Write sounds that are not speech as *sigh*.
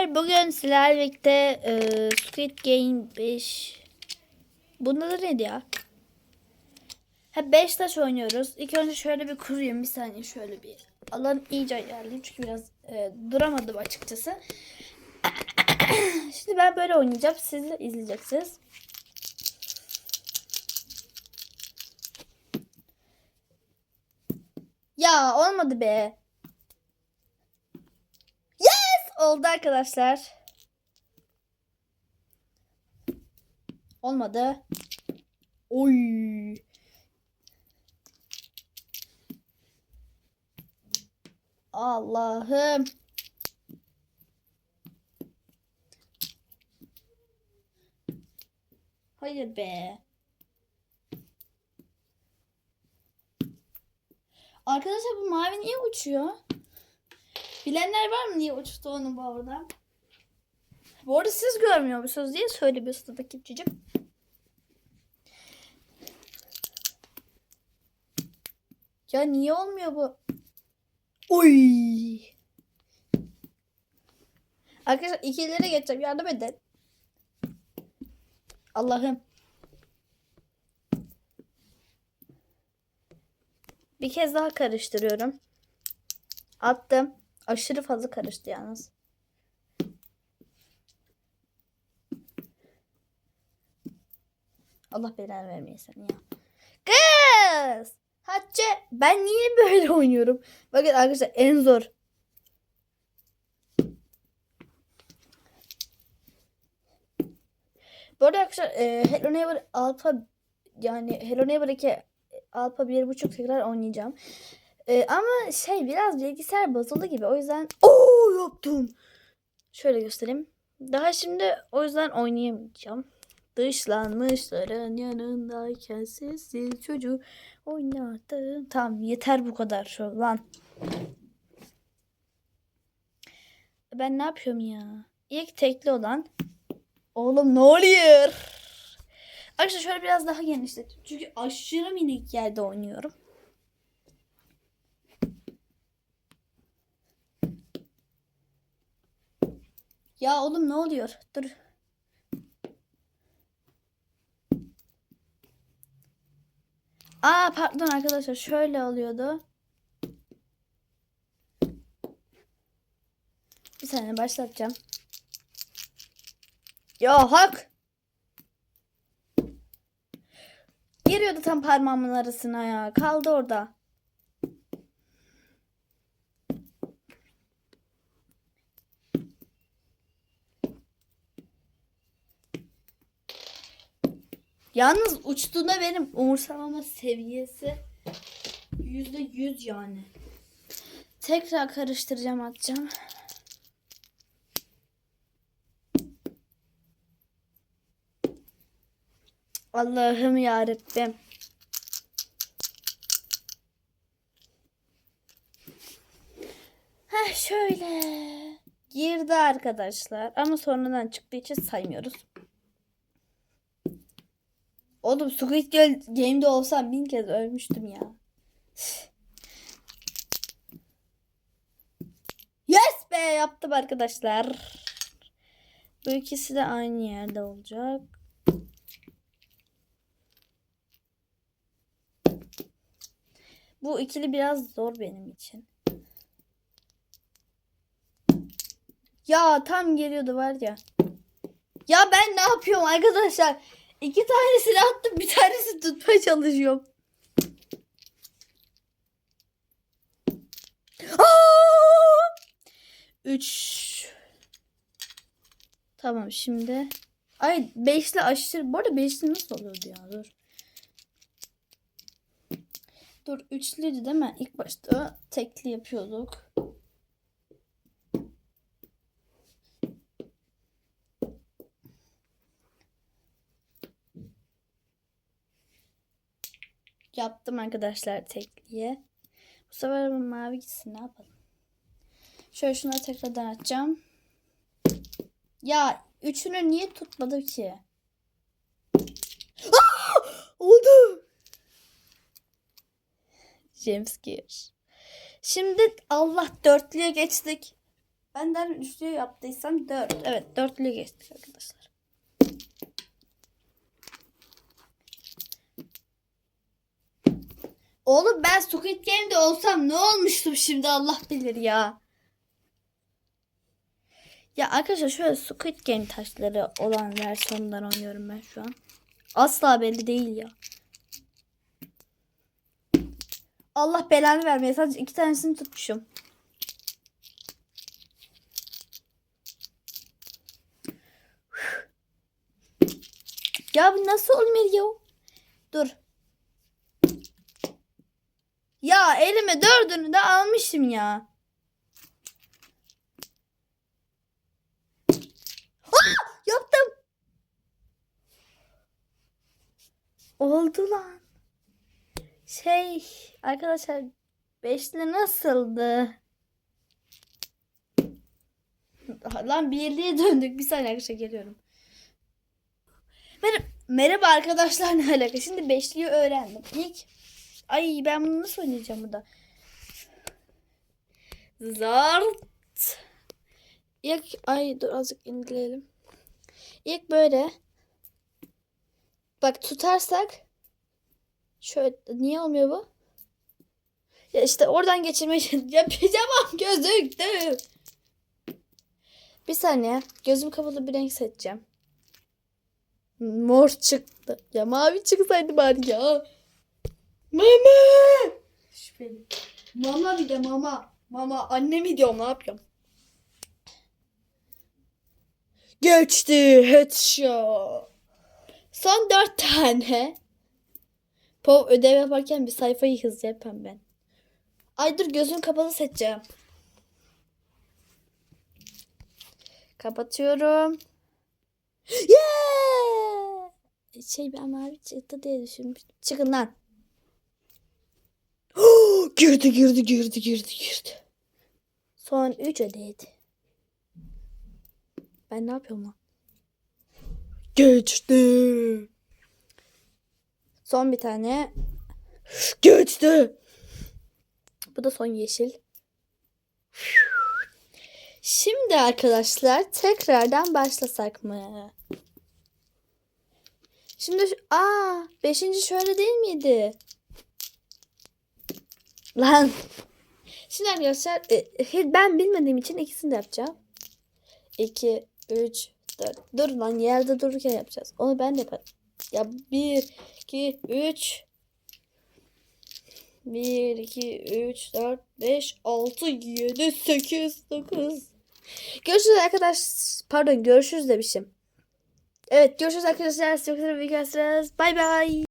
Arkadaşlar bugün sizlerle birlikte e, Squid Game 5 Bunda da neydi ya? Ha 5 taş oynuyoruz. İlk önce şöyle bir kurayım bir saniye şöyle bir alan iyice ayarlayayım çünkü biraz e, duramadım açıkçası. *coughs* Şimdi ben böyle oynayacağım. Siz de izleyeceksiniz. Ya olmadı be. Oldu arkadaşlar. Olmadı. Oy. Allah'ım. Hayır be. Arkadaşlar bu mavi niye uçuyor? Bilenler var mı niye uçtu onu bu arada? Bu arada siz görmüyor musunuz diye söylemiyorsunuz takipçicim. Ya niye olmuyor bu? Oy. Arkadaşlar ikilere geçeceğim. Yardım edin. Allah'ım. Bir kez daha karıştırıyorum. Attım. Aşırı fazla karıştı yalnız. Allah belanı vermeyesin ya. Kız! Hatice ben niye böyle oynuyorum? Bakın arkadaşlar en zor. Bu arada arkadaşlar e, Hello Neighbor Alpha yani Hello Neighbor 2 Alpha 1.5 tekrar oynayacağım. E, ama şey biraz bilgisayar bozuldu gibi o yüzden Oo yaptım. Şöyle göstereyim. Daha şimdi o yüzden oynayamayacağım. Dışlanmışların yanındayken sessiz çocuğu oynardım. Tamam yeter bu kadar şu lan. Ben ne yapıyorum ya? İlk tekli olan. Oğlum ne oluyor? Arkadaşlar şöyle biraz daha genişletim. Çünkü aşırı minik yerde oynuyorum. Ya oğlum ne oluyor? Dur. Aa pardon arkadaşlar şöyle oluyordu. Bir saniye başlatacağım. Ya hak. Giriyordu tam parmağımın arasına ya. Kaldı orada. Yalnız uçtuğunda benim umursamama seviyesi yüzde yüz yani. Tekrar karıştıracağım atacağım. Allah'ım yarabbim. Heh şöyle. Girdi arkadaşlar. Ama sonradan çıktığı için saymıyoruz. Oğlum Squid Game'de olsam bin kez ölmüştüm ya. Yes be yaptım arkadaşlar. Bu ikisi de aynı yerde olacak. Bu ikili biraz zor benim için. Ya tam geliyordu var ya. Ya ben ne yapıyorum arkadaşlar? İki tanesini attım bir tanesi tutmaya çalışıyorum. Üç. Tamam şimdi. Ay beşli aşırı. Bu arada beşli nasıl oluyordu ya? Dur. Dur üçlüydü değil mi? İlk başta tekli yapıyorduk. Yaptım arkadaşlar tekliye. Bu sefer mavi gitsin ne yapalım. Şöyle şunları tekrardan açacağım. Ya üçünü niye tutmadı ki? Oldu. James Gear. Şimdi Allah dörtlüye geçtik. Benden üçlü yaptıysam dört. Evet dörtlü geçtik arkadaşlar. Oğlum ben Squid Game'de olsam ne olmuştum şimdi Allah bilir ya. Ya arkadaşlar şöyle Squid Game taşları olan versiyondan oynuyorum ben şu an. Asla belli değil ya. Allah belanı vermeye sadece iki tanesini tutmuşum. Ya bu nasıl olmuyor? Dur. Ya elime dördünü de almışım ya. Ah! Yaptım. Oldu lan. Şey arkadaşlar beşli nasıldı? Lan birliğe döndük. Bir saniye arkadaşlar geliyorum. Merhaba, merhaba arkadaşlar ne alaka? Şimdi beşliği öğrendim. İlk ay ben bunu nasıl oynayacağım burada? Zart. İlk ay dur azıcık indirelim. İlk böyle bak tutarsak şöyle niye olmuyor bu? Ya işte oradan geçirmeye *laughs* yapacağım *laughs* gözüktü. Bir saniye gözüm kapalı bir renk seçeceğim. Mor çıktı. Ya mavi çıksaydı bari ya. Mama. Şüpheli. Mama bir de mama. Mama annemi diyorum ne yapıyorum? Geçti headshot. Son dört tane. Pov ödev yaparken bir sayfayı hızlı yapayım ben. Ay dur gözüm kapalı seçeceğim. Kapatıyorum. Yeah! Şey ben mavi çıktı diye düşünmüştüm. Çıkın lan. Girdi girdi girdi girdi girdi. Son 3 ödeydi. Ben ne yapıyorum lan? Geçti. Son bir tane. Geçti. Bu da son yeşil. Şimdi arkadaşlar tekrardan başlasak mı? Şimdi aa beşinci şöyle değil miydi? Lan. Şimdi arkadaşlar e, ben bilmediğim için ikisini de yapacağım. 2, 3, 4. Dur lan yerde dururken yapacağız. Onu ben de yaparım. Ya 1, 2, 3. 1, 2, 3, 4, 5, 6, 7, 8, 9. Görüşürüz arkadaş. Pardon görüşürüz demişim. Evet görüşürüz arkadaşlar. Çok seviyorum. Bay bay.